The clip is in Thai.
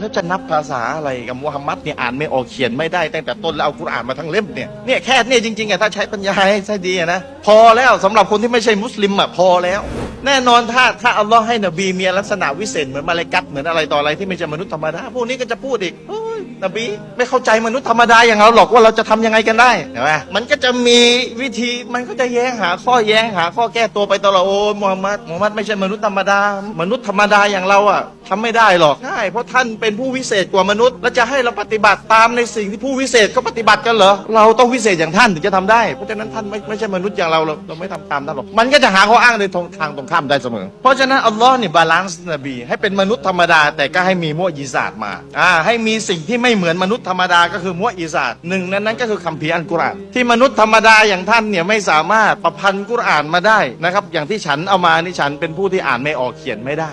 แล้วจะนับภาษาอะไรกับมุฮัมมัดเนี่ยอ่านไม่ออกเขียนไม่ได้ตั้งแต่ต้นแล้วเอากุรอานมาทั้งเล่มเนี่ยเนี่ยแค่เนี่ยจริงๆอะถ้าใช้ปัญญาให้ใช่ดีนะพอแล้วสำหรับคนที่ไม่ใช่มุสลิมอะพอแล้ว แน่นอนถ้าถ้าอัลลอฮ์ให้นบีมีลักษณะวิเศษเหมือนมาลกัตเหมือนอะไรต่ออะไรที่ไม่ใช่มนุษย์ธรรมดาพวกนี้ก็จะพูดอีกนบีไม่เข้าใจมนุษย์ธรรมดาอย่างเราหรอกว่าเราจะทำยังไงกันได้เห็นไหมมันก็จะมีวิธีมันก็จะแย้งหาข้อแย้งหาข้อแก้ตัวไปตลอดโอ้มูฮัมมัดมูฮัมมัดไม่ใช่มนุษย์ธรรมดามนุษย์ธรรมดาอย่างเราอะ ทำไม่ได้หรอกใช่เพราะท่านเป็นผู้วิเศษกว่ามนุษย์ แล้วจะให้เราปฏิบัติตามในสิ่งที่ผู้วิเศษเขาปฏิบัติกันเหรอเราต้องวิเศษอย่างท่านถึงจะทำได้ เพราะฉะนั้นท่านไม่ไม่ใช่มนุษย์อย่างเราเราเราไม่ทำตามท่านหรอกมันก็จะหาข้ออ้างในทางตรงข้ามได้เสมอ เพราะฉะนั้นอัลลอฮ์เนี่ยบาลานซ์นบีให้เป็นมนุษย์ธรรมดา แต่ก็ให้มีมุอญิซาตมาอ่าให้มีสิ่งที่ไม่เหมือนมนุษย์ธรรมดาก็คือมุอญิซาตหนึ่งนั้นนั้นก็คือคัมภีร์อัลกุรอานที่มนุษย์ธรรมดาอย่างท่านเนี่ยไม่สามารถประพันธ์กุรอานมาได้นะครับอย่างที่ฉันเอามานี่ฉันเป็นผู้ที่อ่านไม่ออกเขียนไม่ได้